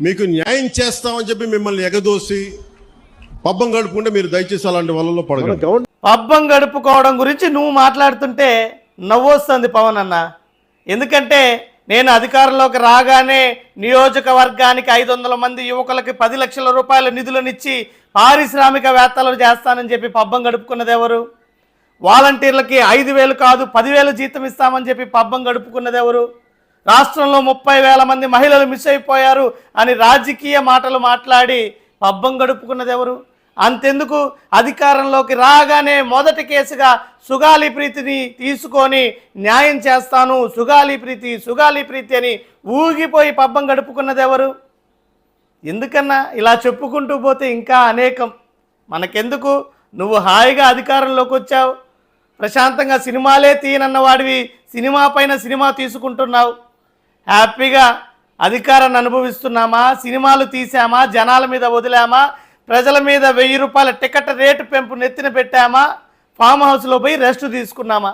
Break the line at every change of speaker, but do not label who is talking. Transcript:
మీకు న్యాయం చేస్తామని చెప్పి మిమ్మల్ని ఎగదోసి పబ్బం గడుపుకుంటే మీరు దయచేసి అలాంటి వలలో పడగలరు
పబ్బం గడుపుకోవడం గురించి నువ్వు మాట్లాడుతుంటే నవ్వొస్తుంది పవన్ అన్న. ఎందుకంటే నేను అధికారంలోకి రాగానే నియోజకవర్గానికి ఐదు వందల మంది యువకులకి పది లక్షల రూపాయల నిధులనిచ్చి పారిశ్రామికవేత్తలు చేస్తానని చెప్పి పబ్బం గడుపుకున్నది ఎవరు? వాలంటీర్లకి ఐదు వేలు కాదు పదివేలు జీతం ఇస్తామని చెప్పి పబ్బం గడుపుకున్నది ఎవరు? రాష్ట్రంలో ముప్పై వేల మంది మహిళలు మిస్ అయిపోయారు అని రాజకీయ మాటలు మాట్లాడి పబ్బం గడుపుకున్నది ఎవరు? అంతెందుకు? అధికారంలోకి రాగానే మొదటి కేసుగా సుగాలి ప్రీతిని తీసుకొని న్యాయం చేస్తాను. సుగాలి ప్రీతి సుగాలి ప్రీతి అని ఊగిపోయి పబ్బం గడుపుకున్నది ఎవరు? ఎందుకన్నా ఇలా చెప్పుకుంటూ పోతే ఇంకా అనేకం. మనకెందుకు? నువ్వు హాయిగా అధికారంలోకి వచ్చావు. ప్రశాంతంగా సినిమాలే తీయనన్న వాడివి సినిమా పైన సినిమా తీసుకుంటున్నావు. హ్యాపీగా అధికారాన్ని అనుభవిస్తున్నామా? సినిమాలు తీసామా జనాల మీద వదిలామా? ప్రజల మీద వెయ్యి రూపాయల టికెట్ రేటు పెంపు నెత్తిన పెట్టామా? ఫామ్ హౌస్లో పోయి రెస్ట్ తీసుకున్నామా?